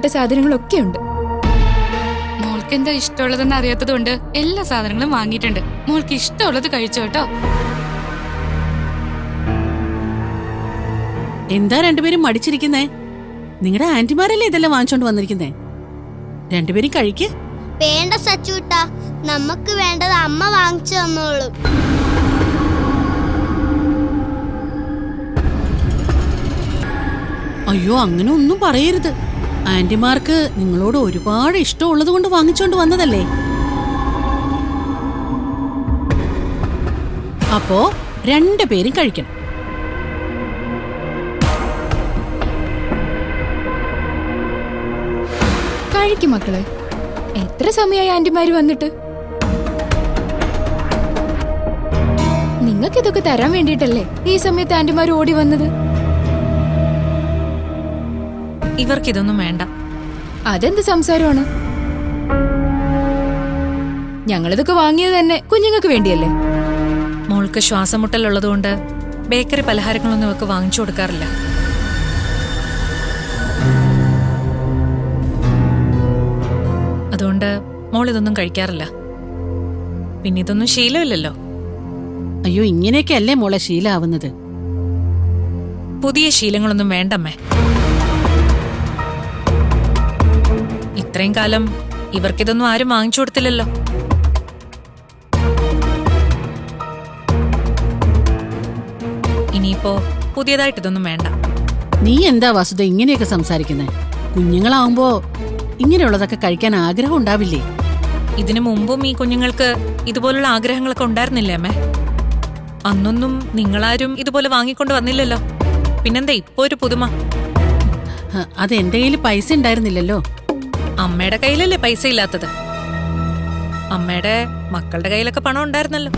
ഇഷ്ടപ്പെട്ട സാധനങ്ങളൊക്കെ ഉണ്ട്. മോൾക്ക് എന്താ ഇഷ്ടമുള്ളതെന്ന് അറിയാത്തത് കൊണ്ട് എല്ലാ സാധനങ്ങളും വാങ്ങിയിട്ടുണ്ട്. മോൾക്ക് ഇഷ്ടമുള്ളത് കഴിച്ചോട്ടോ എന്താ രണ്ടുപേരും മടിച്ചിരിക്കുന്നേ? നിങ്ങളുടെ ആന്റിമാരല്ലേ ഇതെല്ലാം വാങ്ങിച്ചോണ്ട് വന്നിരിക്കുന്നേ? രണ്ടുപേരും കഴിക്ക്. വേണ്ട സച്ചൂട്ട. നമുക്ക് വേണ്ടത് അമ്മ വാങ്ങിച്ചു തന്നോളൂ. അയ്യോ അങ്ങനെ ഒന്നും പറയരുത്. ആന്റിമാർക്ക് നിങ്ങളോട് ഒരുപാട് ഇഷ്ടമുള്ളത് കൊണ്ട് വാങ്ങിച്ചോണ്ട് വന്നതല്ലേ? അപ്പോ രണ്ടുപേരും കഴിക്കണം. കഴിക്കും മക്കളെ. എത്ര സമയമായി ആന്റിമാര് വന്നിട്ട്? നിങ്ങൾക്ക് ഇതൊക്കെ തരാൻ വേണ്ടിയിട്ടല്ലേ ഈ സമയത്ത് ആന്റിമാർ ഓടി വന്നത്? ഇവർക്കിതൊന്നും വേണ്ട. അതെന്ത് സംസാരമാണ്? ഞങ്ങളിതൊക്കെ വാങ്ങിയത് തന്നെ കുഞ്ഞുങ്ങൾക്ക് വേണ്ടിയല്ലേ? മോൾക്ക് ശ്വാസം മുട്ടലുള്ളതുകൊണ്ട് ബേക്കറി പലഹാരങ്ങളൊന്നും ഇവർക്ക് വാങ്ങിച്ചു കൊടുക്കാറില്ല. അതുകൊണ്ട് മോൾ ഇതൊന്നും കഴിക്കാറില്ല. പിന്നെ ഇതൊന്നും ശീലമില്ലല്ലോ. അയ്യോ ഇങ്ങനെയൊക്കെയല്ലേ മോളെ ശീലാവുന്നത്? പുതിയ ശീലങ്ങളൊന്നും വേണ്ടമ്മേ. ഇത്രയും കാലം ഇവർക്കിതൊന്നും ആരും വാങ്ങിച്ചു കൊടുത്തില്ലല്ലോ. ഇനിയിപ്പോ പുതിയതായിട്ട് ഇതൊന്നും വേണ്ട. നീ എന്താ വസുത ഇങ്ങനെയൊക്കെ സംസാരിക്കുന്നത് കുഞ്ഞുങ്ങളാവുമ്പോ ഇങ്ങനെയുള്ളതൊക്കെ കഴിക്കാൻ ആഗ്രഹം ഉണ്ടാവില്ലേ? ഇതിനു മുമ്പും ഈ കുഞ്ഞുങ്ങൾക്ക് ഇതുപോലുള്ള ആഗ്രഹങ്ങളൊക്കെ ഉണ്ടായിരുന്നില്ലേ അമ്മേ? അന്നൊന്നും നിങ്ങളാരും ഇതുപോലെ വാങ്ങിക്കൊണ്ട് വന്നില്ലല്ലോ. പിന്നെന്താ ഇപ്പോ ഒരു പുതുമ? അത് എന്റെ കയ്യിൽ പൈസ ഉണ്ടായിരുന്നില്ലല്ലോ. അമ്മയുടെ കയ്യിലല്ലേ പൈസ ഇല്ലാത്തത്? അമ്മയുടെ മക്കളുടെ കയ്യിലൊക്കെ പണം ഉണ്ടായിരുന്നല്ലോ.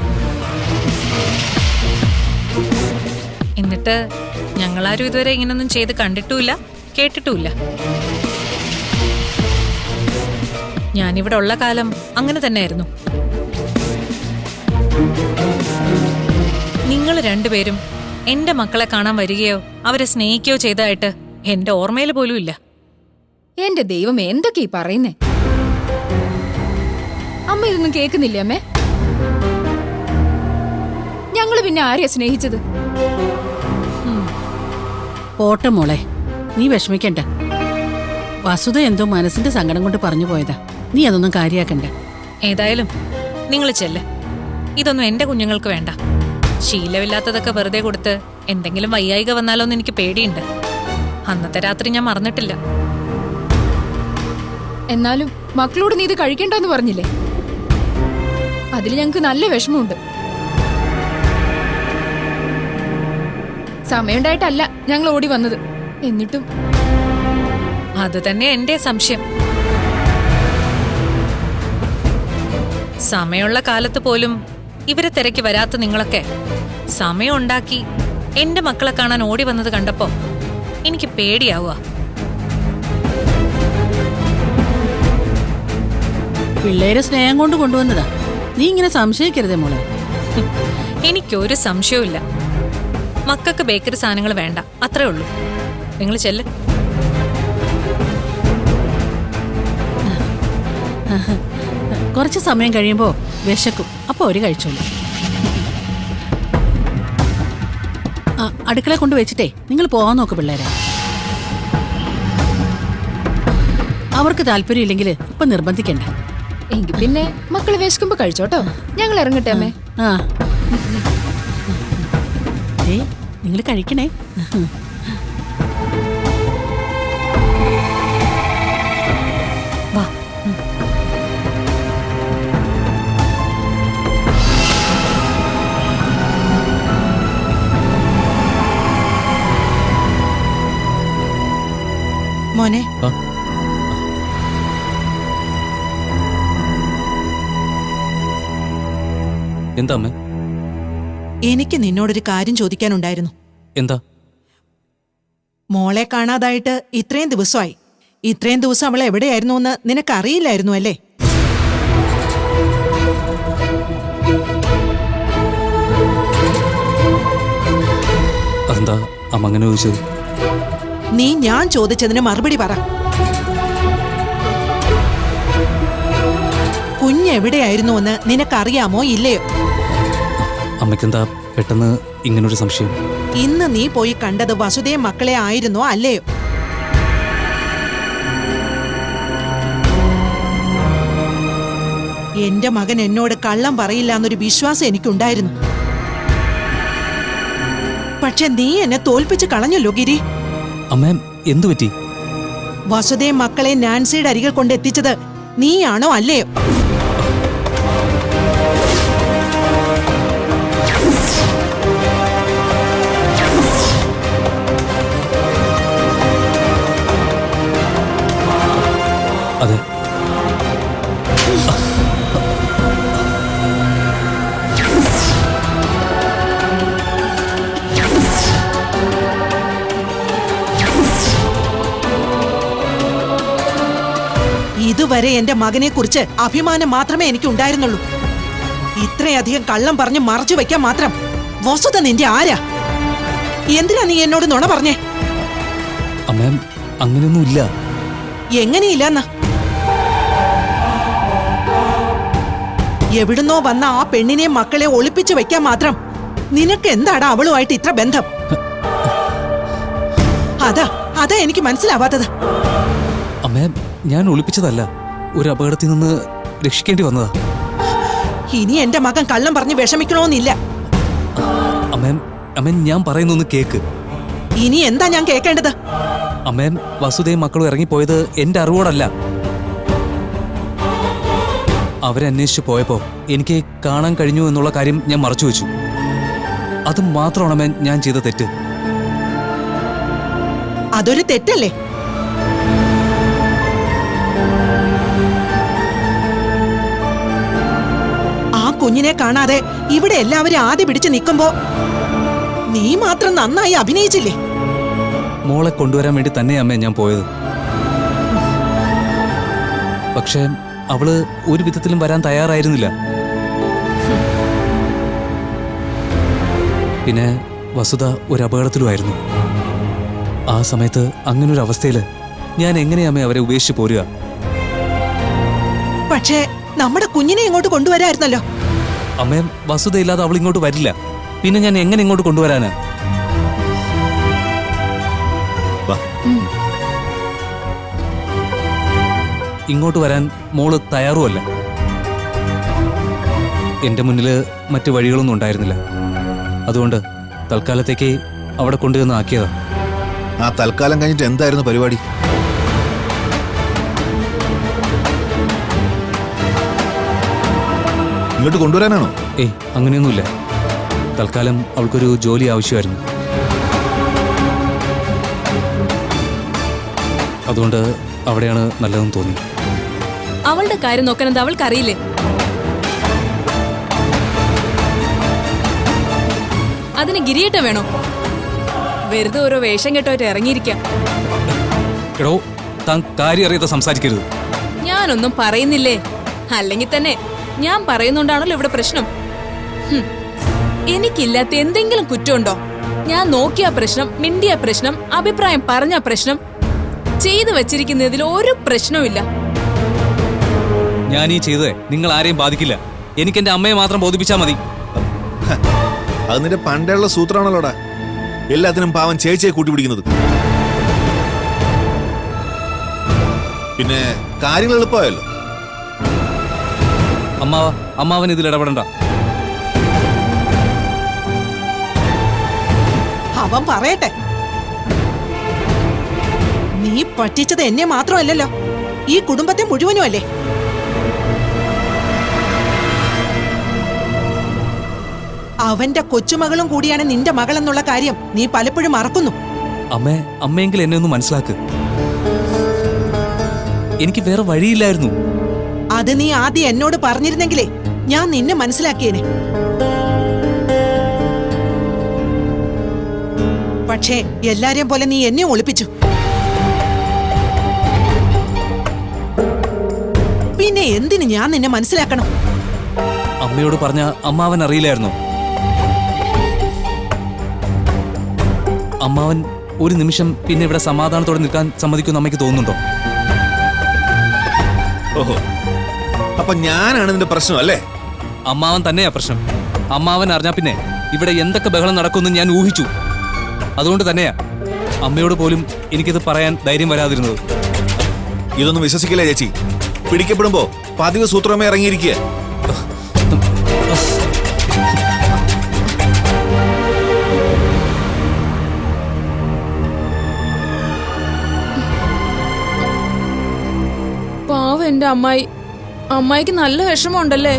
എന്നിട്ട് ഞങ്ങളാരും ഇതുവരെ ഇങ്ങനൊന്നും ചെയ്ത് കണ്ടിട്ടുമില്ല കേട്ടിട്ടുമില്ല. ഞാനിവിടെ ഉള്ള കാലം അങ്ങനെ തന്നെയായിരുന്നു. നിങ്ങൾ രണ്ടുപേരും എന്റെ മക്കളെ കാണാൻ വരികയോ അവരെ സ്നേഹിക്കുകയോ ചെയ്തതായിട്ട് എന്റെ ഓർമ്മയിൽ പോലും ഇല്ല എന്റെ ദൈവം എന്തൊക്കെയാ ഈ പറയുന്നേ? അമ്മ ഇതൊന്നും കേൾക്കുന്നില്ല അമ്മേ? ഞങ്ങൾ പിന്നെ ആരെയാ സ്നേഹിച്ചത്? പോട്ടെ മോളെ നീ വിഷമിക്കണ്ട. വസുത എന്തോ മനസ്സിന്റെ സങ്കടം കൊണ്ട് പറഞ്ഞു പോയതാ. നീ അതൊന്നും കാര്യാക്കണ്ട. ഏതായാലും നിങ്ങൾ ചെല്ല്. ഇതൊന്നും എന്റെ കുഞ്ഞുങ്ങൾക്ക് വേണ്ട. ശീലമില്ലാത്തതൊക്കെ വെറുതെ കൊടുത്ത് എന്തെങ്കിലും വയ്യായിക വന്നാലോന്ന് എനിക്ക് പേടിയുണ്ട്. അന്നത്തെ രാത്രി ഞാൻ മറന്നിട്ടില്ല. എന്നാലും മക്കളോട് നീ ഇത് കഴിക്കണ്ടെന്ന് പറഞ്ഞില്ലേ? അതിൽ ഞങ്ങൾക്ക് നല്ല വിഷമമുണ്ട്. സമയമുണ്ടായിട്ടല്ല ഞങ്ങൾ ഓടി വന്നത്. എന്നിട്ടും അത് തന്നെ എന്റെ സംശയം. സമയമുള്ള കാലത്ത് പോലും ഇവരെ തിരക്ക് വരാത്ത നിങ്ങളൊക്കെ സമയം ഉണ്ടാക്കി എന്റെ മക്കളെ കാണാൻ ഓടി വന്നത് കണ്ടപ്പോ എനിക്ക് പേടിയാവുക. പിള്ളേരെ സ്നേഹം കൊണ്ട് കൊണ്ടുവന്നതാ. നീ ഇങ്ങനെ സംശയിക്കരുതേ മോളെ. എനിക്കൊരു സംശയവുമില്ല. മക്കൾക്ക് ബേക്കറി സാധനങ്ങൾ വേണ്ട. അത്രേ ഉള്ളൂ. നിങ്ങൾ ചെല്ല്. കുറച്ച് സമയം കഴിയുമ്പോൾ വിശക്കും. അപ്പോൾ ഒരു കഴിച്ചോളൂ. അടുക്കള കൊണ്ട് വെച്ചിട്ടേ നിങ്ങൾ പോവാൻ നോക്ക് പിള്ളേരെ. അവർക്ക് താല്പര്യമില്ലെങ്കിൽ ഇപ്പൊ നിർബന്ധിക്കണ്ട. എങ്കിൽ പിന്നെ മക്കൾ വിശക്കുമ്പോ കഴിച്ചോട്ടോ. ഞങ്ങൾ ഇറങ്ങട്ടെ അമ്മേ. ആ. നിങ്ങൾ കഴിക്കണേ? വാ. മോനെ എന്താ അമ്മേ? എനിക്ക് നിന്നോടൊരു കാര്യം ചോദിക്കാനുണ്ടായിരുന്നു. എന്താ? മോളെ കാണാതായിട്ട് ഇത്രയും ദിവസമായി. ഇത്രയും ദിവസം അവൾ എവിടെയായിരുന്നു എന്ന് നിനക്കറിയില്ലായിരുന്നു അല്ലേ? അതെന്താ അമ്മ അങ്ങനെ ചോദിച്ചത്? നീ ഞാൻ ചോദിച്ചതിന് മറുപടി പറ. കുഞ്ഞെവിടെയായിരുന്നു എന്ന് നിനക്കറിയാമോ ഇല്ലയോ? അമ്മയ്ക്കെന്താ പെട്ടെന്ന് ഇങ്ങനൊരു സംശയം? ഇന്ന് നീ പോയി കണ്ടത് വസുദേവ് മക്കളെ ആയിരുന്നോ അല്ലയോ? എന്റെ മകൻ എന്നോട് കള്ളം പറയില്ല എന്നൊരു വിശ്വാസം എനിക്കുണ്ടായിരുന്നു. പക്ഷെ നീ എന്നെ തോൽപ്പിച്ച് കളഞ്ഞല്ലോ ഗിരി. അമ്മ എന്തു പറ്റി? വസുദേവ് മക്കളെ നാൻസിയുടെ അരികിൽ കൊണ്ടെത്തിച്ചത് നീയാണോ അല്ലയോ? ഇതുവരെ എന്റെ മകനെ കുറിച്ച് അഭിമാനം മാത്രമേ എനിക്ക് ഉണ്ടായിരുന്നുള്ളൂ ഇത്രയധികം കള്ളം പറഞ്ഞ് മറച്ചു വെക്കാൻ മാത്രം വസുത നിന്റെ ആരാ? എന്തിനാ നീ എന്നോട് നുണ പറഞ്ഞേ? അമ്മ അങ്ങനെയൊന്നും ഇല്ല എങ്ങനെയില്ലെന്ന്? എവിടുന്നോ വന്ന ആ പെണ്ണിനെ മക്കളെ ഒളിപ്പിച്ചു വെക്കാൻ മാത്രം നിനക്ക് എന്താടാ അവളുമായിട്ട് ഇത്ര ബന്ധം? അതാ അതാ എനിക്ക് മനസ്സിലാവാത്തത്. അമ്മ ഞാൻ ഒളിപ്പിച്ചതല്ല. ഒരു അപകടത്തിൽ നിന്ന് രക്ഷിക്കേണ്ടി വന്നതാ. ഇനി എന്റെ മകൻ കള്ളം പറഞ്ഞ് വിഷമിക്കണമെന്നില്ല അമ്മ അമ്മ ഞാൻ പറയുന്നൊന്ന് കേക്ക്. ഇനി എന്താ ഞാൻ കേൾക്കേണ്ടത് അമ്മ വസുദേവ് മക്കളും ഇറങ്ങിപ്പോയത് എന്റെ അറിവോടല്ല. അവരന്വേഷിച്ചു അന്വേഷിച്ച് പോയപ്പോ എനിക്ക് കാണാൻ കഴിഞ്ഞു എന്നുള്ള കാര്യം ഞാൻ മറച്ചു വെച്ചു. അത് മാത്രമാണ് അമ്മ ഞാൻ ചെയ്ത തെറ്റ്. അതൊരു തെറ്റല്ലേ? കുഞ്ഞിനെ കാണാതെ ഇവിടെ എല്ലാവരും ആദ്യ പിടിച്ചു നിൽക്കുമ്പോ നീ മാത്രം നന്നായി അഭിനയിച്ചില്ലേ? മോളെ കൊണ്ടുവരാൻ വേണ്ടി തന്നെ അമ്മ ഞാൻ പോയത്. പക്ഷേ അവൾ ഒരു വിധത്തിലും വരാൻ തയ്യാറായിരുന്നില്ല. പിന്നെ വസുധ ഒരു അപകടത്തിലുമായിരുന്നു. ആ സമയത്ത് അങ്ങനൊരു അവസ്ഥയിൽ ഞാൻ എങ്ങനെയാമേ അവരെ ഉപേക്ഷിച്ച് പോരുക? പക്ഷേ നമ്മുടെ കുഞ്ഞിനെ ഇങ്ങോട്ട് കൊണ്ടുവരായിരുന്നല്ലോ. അമ്മേ വസുതയില്ലാതെ അവൾ ഇങ്ങോട്ട് വരില്ല. പിന്നെ ഞാൻ എങ്ങനെ ഇങ്ങോട്ട് കൊണ്ടുവരാനാ? ഇങ്ങോട്ട് വരാൻ മോൾ തയ്യാറുമല്ല. എന്റെ മുന്നിൽ മറ്റു വഴികളൊന്നും ഉണ്ടായിരുന്നില്ല. അതുകൊണ്ട് തൽക്കാലത്തേക്ക് അവിടെ കൊണ്ടുവന്ന് ആക്കിയതാ. ആ തൽക്കാലം കഴിഞ്ഞിട്ട് എന്തായിരുന്നു പരിപാടി? ഇങ്ങോട്ട് കൊണ്ടുവരാനാണോ? ഏയ് അങ്ങനെയൊന്നുമില്ല. തൽക്കാലം അവൾക്കൊരു ജോലി ആവശ്യമായിരുന്നു. അതുകൊണ്ട് അവിടെയാണ് നല്ലതെന്ന് തോന്നി. അവളുടെ കാര്യം നോക്കണത് അവൾക്കറിയില്ലേ? അതിന് ഗിരിയേട്ട വേണോ? വെറുതെ ഓരോ വേഷം കെട്ടോട്ട് ഇറങ്ങിയിരിക്കാം. എടോ താൻ കാര്യം അറിയാതെ സംസാരിക്കരുത്. ഞാനൊന്നും പറയുന്നില്ലേ? അല്ലെങ്കിൽ തന്നെ ഞാൻ പറയുന്നുണ്ടാണല്ലോ ഇവിടെ പ്രശ്നം. എനിക്കില്ലാത്ത എന്തെങ്കിലും കുറ്റമുണ്ടോ? ഞാൻ നോക്കിയ പ്രശ്നം മിണ്ടിയ പ്രശ്നം അഭിപ്രായം പറഞ്ഞ പ്രശ്നം ചെയ്തു വച്ചിരിക്കുന്നതിൽ ഒരു പ്രശ്നവുമില്ല. ഞാൻ ഈ ചെയ്തത് നിങ്ങൾ ആരെയും ബാധിക്കില്ല. എനിക്ക് എന്റെ അമ്മയെ മാത്രം ബോധിപ്പിച്ചാൽ മതി. അത് നിന്റെ പണ്ടുള്ള സൂത്രമാണല്ലോടാ എല്ലാത്തിനും പാവൻ ചേച്ചിയെ കൂട്ടിപ്പിടിക്കുന്നത്. പിന്നെ കാര്യങ്ങൾ എളുപ്പമായല്ലോ. അമ്മാവ അമ്മാവൻ ഇതിൽ ഇടപെടണ്ട. അവൻ പറയട്ടെ. നീ പറ്റിച്ചത് എന്നെ മാത്രമല്ലല്ലോ. ഈ കുടുംബത്തെ മുഴുവനും അല്ലേ അവന്റെ കൊച്ചുമകളും കൂടിയാണ് നിന്റെ മകളെന്നുള്ള കാര്യം നീ പലപ്പോഴും മറക്കുന്നു. അമ്മേ അമ്മയെങ്കിൽ എന്നെ ഒന്ന് മനസ്സിലാക്ക്. എനിക്ക് വേറെ വഴിയില്ലായിരുന്നു. അത് നീ ആദ്യം എന്നോട് പറഞ്ഞിരുന്നെങ്കിലേ ഞാൻ നിന്നെ മനസ്സിലാക്കിയേനെ. പക്ഷേ എല്ലാരെയും പോലെ നീ എന്നെ ഒളിപ്പിച്ചു. പിന്നെ എന്തിന് ഞാൻ നിന്നെ മനസ്സിലാക്കണം? അമ്മയോട് പറഞ്ഞ അമ്മാവൻ അറിയില്ലായിരുന്നു. അമ്മാവൻ ഒരു നിമിഷം പിന്നെ ഇവിടെ സമാധാനത്തോടെ നിൽക്കാൻ സമ്മതിക്കുന്ന അമ്മയ്ക്ക് തോന്നുന്നുണ്ടോ? ഓഹോ. അപ്പൊ ഞാനാണ് നിന്റെ പ്രശ്നം അല്ലേ? അമ്മാവൻ തന്നെയാ പ്രശ്നം. അമ്മാവൻ അറിഞ്ഞാ പിന്നെ ഇവിടെ എന്തൊക്കെ ബഹളം നടക്കുമെന്ന് ഞാൻ ഊഹിച്ചു. അതുകൊണ്ട് തന്നെയാ അമ്മയോട് പോലും എനിക്കിത് പറയാൻ ധൈര്യം വരാതിരുന്നത്. ഇതൊന്നും വിശ്വസിക്കില്ല ചേച്ചി? പിടിക്കപ്പെടുമ്പോ പതിവ് സൂത്രമേ ഇറങ്ങിയിരിക്കുക പാവം എന്റെ അമ്മായി. അമ്മായിക്ക് നല്ല വിഷമമുണ്ടല്ലേ?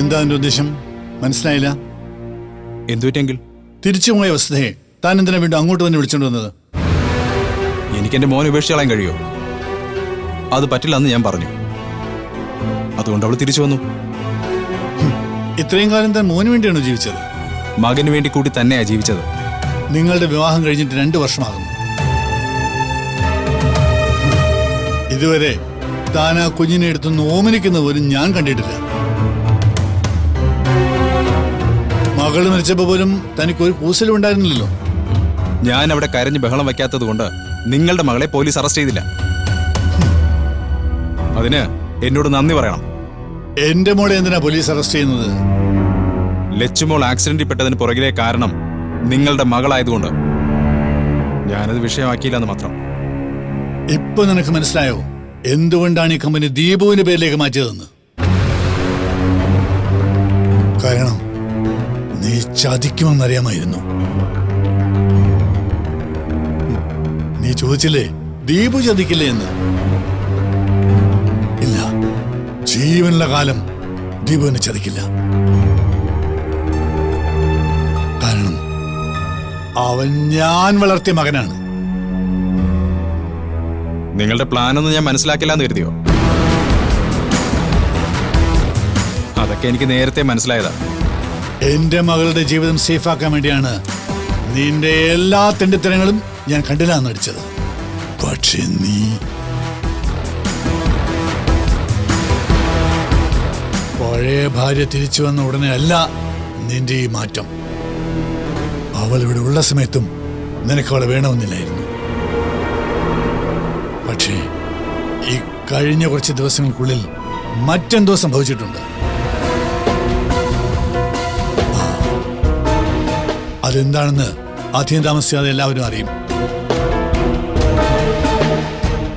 എന്താ എന്റെ ഉദ്ദേശം? മനസ്സിലായില്ല? എന്തുപറ്റെങ്കിൽ തിരിച്ചുപോയ വസ്തുതയെ താൻ എന്തിനാ വീണ്ടും അങ്ങോട്ട് തന്നെ വിളിച്ചോണ്ട് വന്നത്? എനിക്ക് എന്റെ മോനെ ഉപേക്ഷിച്ച് കളയാൻ കഴിയോ? അത് പറ്റില്ല എന്ന് ഞാൻ പറഞ്ഞു. അതുകൊണ്ട് അവൾ തിരിച്ചു വന്നു. ഇത്രയും കാലം താൻ മോന് വേണ്ടിയാണോ ജീവിച്ചത്? മകന് വേണ്ടി കൂടി തന്നെയാ ജീവിച്ചത്. നിങ്ങളുടെ വിവാഹം കഴിഞ്ഞിട്ട് രണ്ടു വർഷമാകുന്നു. ഇതുവരെ താൻ ആ കുഞ്ഞിനെ എടുത്തുനിന്ന് ഓമനിക്കുന്ന പോലും ഞാൻ കണ്ടിട്ടില്ല. മകൾ മരിച്ചപ്പോ പോലും തനിക്ക് ഒരു കൂസലും ഉണ്ടായിരുന്നില്ലല്ലോ. ഞാൻ അവിടെ കരഞ്ഞ് ബഹളം വയ്ക്കാത്തത് കൊണ്ട് നിങ്ങളുടെ മകളെ പോലീസ് അറസ്റ്റ് ചെയ്തില്ല. അതിന് എന്നോട് നന്ദി പറയണം. എന്റെ മോളെ എന്തിനാ പോലീസ് അറസ്റ്റ് ചെയ്യുന്നത്? ലച്ചുമോൾ ആക്സിഡന്റിൽ പെട്ടതിന് പുറകിലെ കാരണം നിങ്ങളുടെ മകളായതുകൊണ്ട്. ഞാനത് വിഷയമാക്കിയില്ലെന്ന് മാത്രം. ഇപ്പൊ നിനക്ക് മനസ്സിലായോ? എന്തുകൊണ്ടാണ് ഈ കമ്പനി ദീപുവിന്റെ പേരിലേക്ക് മാറ്റിയതെന്ന്? കാരണം നീ ചതിക്കുമെന്നറിയാമായിരുന്നു. നീ ചോദിച്ചില്ലേ? ദീപു ചതിക്കില്ലേ എന്ന്? ജീവനുള്ള കാലം ദീപുവിനെ ചതിക്കില്ല. കാരണം അവൻ ഞാൻ വളർത്തിയ മകനാണ്. നിങ്ങളുടെ പ്ലാനൊന്നും ഞാൻ മനസ്സിലാക്കില്ല എന്ന് കരുതിയോ? അതൊക്കെ എനിക്ക് നേരത്തെ മനസ്സിലായതാ. എന്റെ മകളുടെ ജീവിതം സേഫാക്കാൻ വേണ്ടിയാണ് നിന്റെ എല്ലാ തെണ്ടിത്തരങ്ങളും ഞാൻ കണ്ടില്ല അടിച്ചത് പക്ഷെ നീ പഴയ ഭാര്യ തിരിച്ചു വന്ന ഉടനെ അല്ല നിന്റെ ഈ മാറ്റം. അവൾ ഇവിടെ ഉള്ള സമയത്തും നിനക്ക് അവളെ വേണമെന്നില്ലായിരുന്നു. പക്ഷേ ഈ കഴിഞ്ഞ കുറച്ച് ദിവസങ്ങൾക്കുള്ളിൽ മറ്റെന്തോ സംഭവിച്ചിട്ടുണ്ട്. അതെന്താണെന്ന് അധികം താമസിയാതെ എല്ലാവരും അറിയും.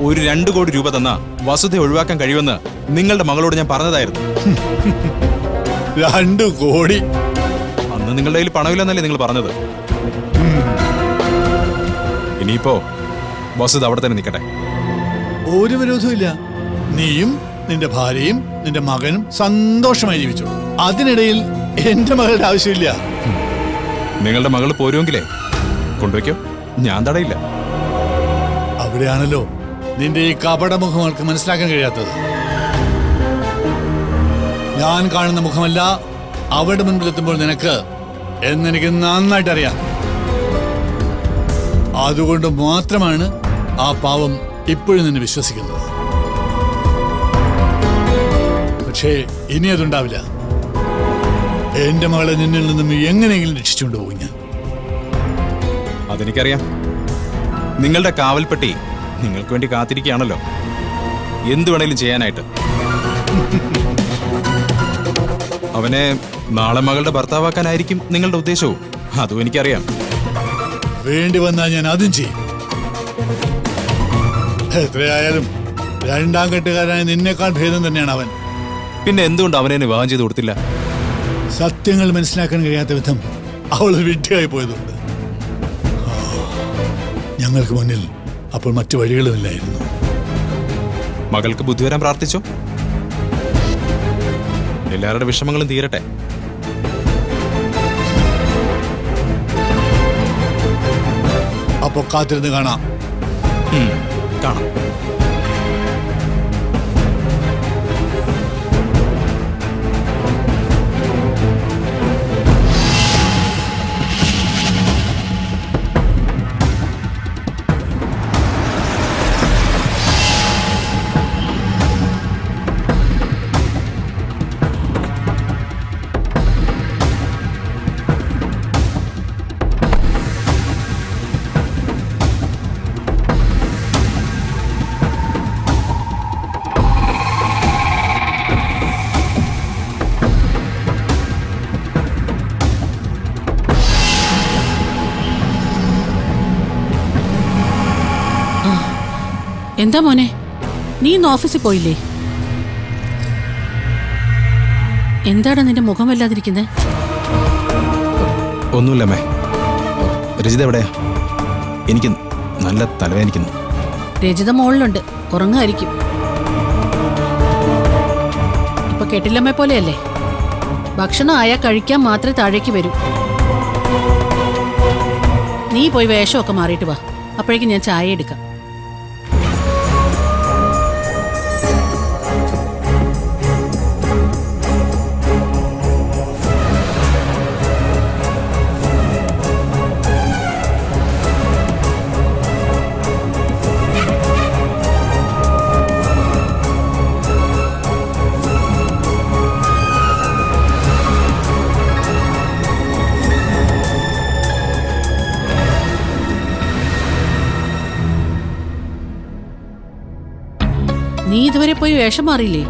ഒരു രണ്ട് കോടി രൂപ തന്ന വസുധ ഒഴിവാക്കാൻ കഴിയുമെന്ന് നിങ്ങളുടെ മകളോട് ഞാൻ പറഞ്ഞതായിരുന്നു. രണ്ടു കോടി. അന്ന് നിങ്ങളുടെ കയ്യിൽ പണമില്ലെന്നല്ലേ നിങ്ങൾ പറഞ്ഞത്? ഇനിയിപ്പോ വസുധ അവിടെ തന്നെ നിൽക്കട്ടെ. ഒരു വിരോധമില്ല നീയും നിന്റെ ഭാര്യയും നിന്റെ മകനും സന്തോഷമായി ജീവിച്ചു. അതിനിടയിൽ എന്റെ മകളുടെ ആവശ്യമില്ല. നിങ്ങളുടെ മകൾ പോരുമെങ്കിലേ കൊണ്ടുവയ്ക്കോ. ഞാൻ തടയില്ല. അവിടെയാണല്ലോ നിന്റെ ഈ കപടമുഖം അവൾക്ക് മനസ്സിലാക്കാൻ കഴിയാത്തത്. ഞാൻ കാണുന്ന മുഖമല്ല അവരുടെ മുൻപിലെത്തുമ്പോൾ നിനക്ക് എന്നെനിക്ക് നന്നായിട്ട് അറിയാം. അതുകൊണ്ട് മാത്രമാണ് ആ പാവം ഇപ്പോഴും നിന്നെ വിശ്വസിക്കുന്നത്. പക്ഷേ ഇനി അതുണ്ടാവില്ല. എന്റെ മകളെ നിന്നിൽ നിന്നും എങ്ങനെയെങ്കിലും രക്ഷിച്ചുകൊണ്ട് പോകും ഞാൻ. അതെനിക്കറിയാം. നിങ്ങളുടെ കാവൽപ്പെട്ടി നിങ്ങൾക്ക് വേണ്ടി കാത്തിരിക്കുകയാണല്ലോ. എന്തു വേണേലും ചെയ്യാനായിട്ട്. അവനെ നാളെ മകളുടെ ഭർത്താവാക്കാനായിരിക്കും നിങ്ങളുടെ ഉദ്ദേശവും. അതും എനിക്കറിയാം. വേണ്ടി വന്നാൽ ഞാൻ അതും ചെയ്യും. എത്രയായാലും രണ്ടാം കെട്ടുകാരനായ നിന്നേക്കാൾ ഭേദം തന്നെയാണ് അവൻ. പിന്നെ എന്തുകൊണ്ട് അവനെ വിവാഹം ചെയ്ത് കൊടുത്തില്ല? സത്യങ്ങൾ മനസ്സിലാക്കാൻ കഴിയാത്ത വിധം അവൾ വിഡ്ഢിയായി പോയതുകൊണ്ട്. ഞങ്ങൾക്ക് മുന്നിൽ അപ്പോൾ മറ്റു വഴികളുമില്ലായിരുന്നു മകൾക്ക് ബുദ്ധി വരാൻ പ്രാർത്ഥിച്ചു? എല്ലാവരുടെ വിഷമങ്ങളും തീരട്ടെ. അപ്പോൾ കാത്തിരുന്ന് കാണാം. കാണാം. എന്താ മോനെ? നീ ഇന്ന് ഓഫീസിൽ പോയില്ലേ? എന്താണ് നിന്റെ മുഖം വല്ലാതിരിക്കുന്നത് ഒന്നുമില്ല മേ രജിത എവിടെയാ? എനിക്ക് നല്ല തലവേദനിക്കുന്നു. രജിത മോളിലുണ്ട്. ഉറങ്ങായിരിക്കും ഇപ്പൊ കെട്ടില്ലമ്മ പോലെയല്ലേ? ഭക്ഷണം ആയാൽ കഴിക്കാൻ മാത്രമേ താഴേക്ക് വരൂ. നീ പോയി വേഷമൊക്കെ മാറിയിട്ട് വാ. അപ്പോഴേക്കും ഞാൻ ചായ എടുക്കാം. പോയി വേഷം മാറിയില്ലേ?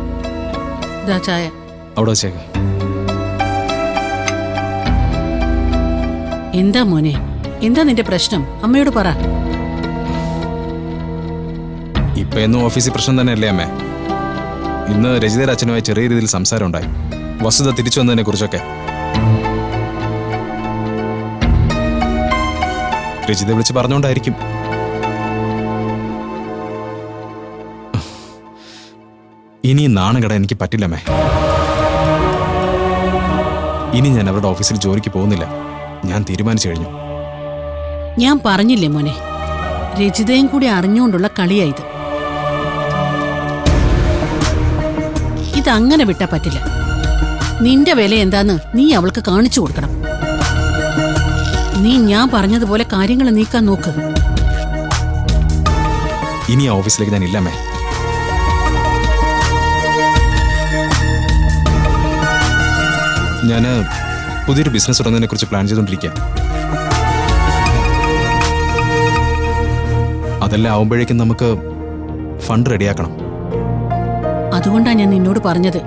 ഇതാ ചായ. അവിടെ വെച്ചേക്ക്. എന്താ മോനെ? എന്താ നിന്റെ പ്രശ്നം? അമ്മയോട് പറ. ഇപ്പൊ എന്നും ഓഫീസിൽ പ്രശ്നം തന്നെയല്ലേ അമ്മേ? ഇന്ന് രജിതയുടെ അച്ഛനുമായി ചെറിയ രീതിയിൽ സംസാരം ഉണ്ടായി വസ്തുത തിരിച്ചു വന്നതിനെ കുറിച്ചൊക്കെ. രജിത വിളിച്ച് പറഞ്ഞുകൊണ്ടായിരിക്കും. ഇനി നാണകട എനിക്ക് പറ്റില്ലമ്മേ. ഇനി ഞാൻ അവരുടെ ഓഫീസിൽ ജോലിക്ക് പോകുന്നില്ല. ഞാൻ തീരുമാനിച്ചു കഴിഞ്ഞു. ഞാൻ പറഞ്ഞില്ലേ മോനെ? രചിതയും കൂടി അറിഞ്ഞുകൊണ്ടുള്ള കളിയായത് ഇതങ്ങനെ വിട്ടാ പറ്റില്ല. നിന്റെ വില എന്താന്ന് നീ അവൾക്ക് കാണിച്ചു കൊടുക്കണം. നീ ഞാൻ പറഞ്ഞതുപോലെ കാര്യങ്ങൾ നീക്കാൻ നോക്ക്. ഇനി ഓഫീസിലേക്ക് ഞാൻ ഇല്ലമ്മേ. ഞാൻ പുതിയൊരു ബിസിനസ് തുടങ്ങുന്നതിനെ കുറിച്ച് പ്ലാൻ ചെയ്തുകൊണ്ടിരിക്കുക അതെല്ലാം ആവുമ്പോഴേക്കും നമുക്ക് ഫണ്ട് റെഡിയാക്കണം അതുകൊണ്ടാണ് ഞാൻ നിന്നോട് പറഞ്ഞത്.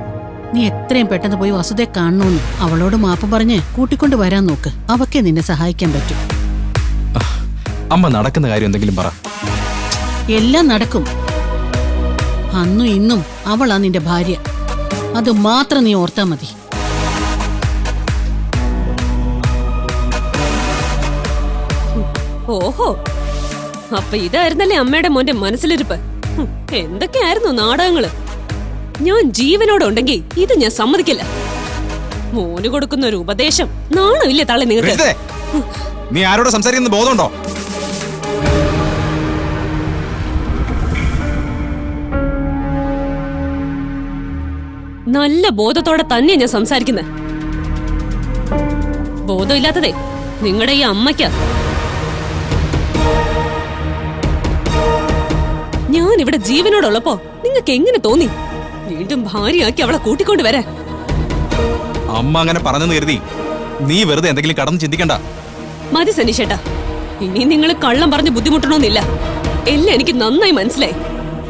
നീ എത്രയും പെട്ടെന്ന് പോയി വസുതെ കാണണമെന്ന് അവളോട് മാപ്പ് പറഞ്ഞ് കൂട്ടിക്കൊണ്ട് വരാൻ നോക്ക്. അവക്കെ നിന്നെ സഹായിക്കാൻ പറ്റും. അമ്മ നടക്കുന്ന കാര്യം എന്തെങ്കിലും പറ. എല്ലാം നടക്കും. അന്നും ഇന്നും അവളാ നിന്റെ ഭാര്യ. അത് മാത്രം നീ ഓർത്താ മതി. ഓഹോ. അപ്പൊ ഇതായിരുന്നല്ലേ അമ്മയുടെ മോന്റെ മനസ്സിലിരിപ്പ്? എന്തൊക്കെയായിരുന്നു നാടകങ്ങൾ? ഞാൻ ജീവനോടെ ഉണ്ടെങ്കിൽ ഇത് ഞാൻ സമ്മതിക്കില്ല. മോന് കൊടുക്കുന്ന ഒരു ഉപദേശം നാണമില്ലേ തള്ളി നിങ്ങൾക്ക് നീ ആരോട് സംസാരിക്കുന്ന ബോധമുണ്ടോ? നല്ല ബോധത്തോടെ തന്നെയാ ഞാൻ സംസാരിക്കുന്നത് ബോധമില്ലാത്തതേ നിങ്ങളുടെ ഈ അമ്മയ്ക്ക. ഞാൻ ഇവിടെ ജീവനോടുള്ളപ്പോ നിങ്ങൾക്ക് എങ്ങനെ തോന്നി? വീണ്ടും ഭാര്യയാക്കി അവളെ കൂട്ടിക്കൊണ്ട് വരാൻ അമ്മ അങ്ങനെ പറഞ്ഞെന്ന് കരുതി. നീ വെറുതെ എന്തെങ്കിലും കടന്ന് ചിന്തിക്കണ്ട. മതി സനീഷേട്ടാ. ഇനി നിങ്ങൾ കള്ളം പറഞ്ഞ് ബുദ്ധിമുട്ടണമെന്നില്ല എല്ലാം എനിക്ക് നന്നായി മനസ്സിലായി.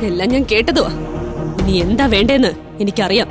എല്ലാം ഞാൻ കേട്ടതുവാ. ഇനി എന്താ വേണ്ടേന്ന് എനിക്കറിയാം.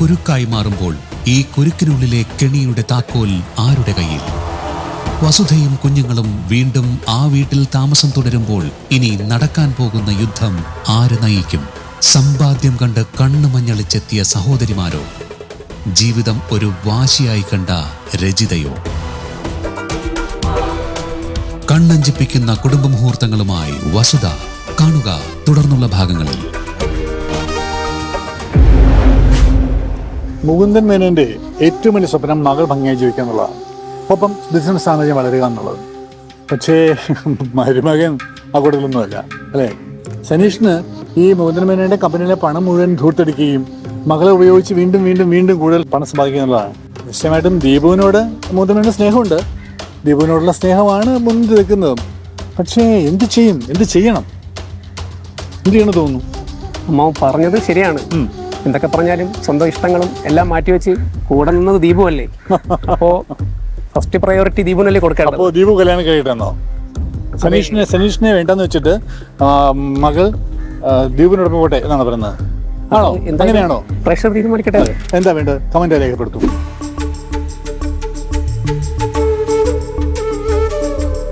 കുരുക്കായി മാറുമ്പോൾ ഈ കുരുക്കിനുള്ളിലെ കെണിയുടെ താക്കോൽ ആരുടെ കയ്യിൽ? വസുധയും കുഞ്ഞുങ്ങളും വീണ്ടും ആ വീട്ടിൽ താമസം തുടരുമ്പോൾ ഇനി നടക്കാൻ പോകുന്ന യുദ്ധം ആര് നയിക്കും? സമ്പാദ്യം കണ്ട് കണ്ണു മഞ്ഞളിച്ചെത്തിയ സഹോദരിമാരോ? ജീവിതം ഒരു വാശിയായി കണ്ട രചിതയോ? കണ്ണഞ്ചിപ്പിക്കുന്ന കുടുംബ മുഹൂർത്തങ്ങളുമായി വസുധ കാണുക തുടർന്നുള്ള ഭാഗങ്ങളിൽ. മുകുന്ദൻ മേനോന്റെ ഏറ്റവും വലിയ സ്വപ്നം മകൾ ഭംഗിയായി ജീവിക്കുക എന്നുള്ളതാണ്. ഒപ്പം ബിസിനസ് സാമ്രാജ്യം വളരുക എന്നുള്ളത്. പക്ഷേ മരുമകൻ ആ കൂട്ടത്തിലൊന്നുമല്ല അല്ലേ? സനീഷിന് ഈ മുകുന്ദൻ മേനോന്റെ കമ്പനിയിലെ പണം മുഴുവൻ ധൂർത്തടിക്കുകയും മകളെ ഉപയോഗിച്ച് വീണ്ടും വീണ്ടും വീണ്ടും കൂടുതൽ പണം സമ്പാദിക്കുക എന്നുള്ളതാണ്. നിശ്ചയമായിട്ടും ദീപുവിനോട് മുകുന്ദൻ സ്നേഹമുണ്ട്. ദീപുവിനോടുള്ള സ്നേഹമാണ് മുന്നിൽ നിൽക്കുന്നത്. പക്ഷേ എന്ത് ചെയ്യും? എന്ത് ചെയ്യണം? എന്ത് ചെയ്യണം തോന്നുന്നു? അമ്മ പറഞ്ഞത് ശരിയാണ്. എന്തൊക്കെ പറഞ്ഞാലും സ്വന്തം ഇഷ്ടങ്ങളും എല്ലാം മാറ്റിവെച്ച് കൂടെ നിന്നത് ദീപു അല്ലേ അപ്പോ ഫസ്റ്റ് പ്രയോറിറ്റി ദീപുനല്ലേ കൊടുക്കേണ്ടത്? അപ്പോ ദീപു കല്യാണം കഴിയട്ടെന്നോ സനീഷിനെ സനീഷിനെ വേണ്ടെന്ന് വെച്ചിട്ട് ആ, മകൾ ആ, ദീപുവിനോടൊപ്പം പോട്ടെ എന്നാണ് പറയുന്നത്. ആണോ? എന്തായാലും അങ്ങനെയാണോ? പ്രഷർ തീരുമാനിക്കട്ടെ എന്താ വേണ്ടത്? കമന്റ് രേഖപ്പെടുത്തും.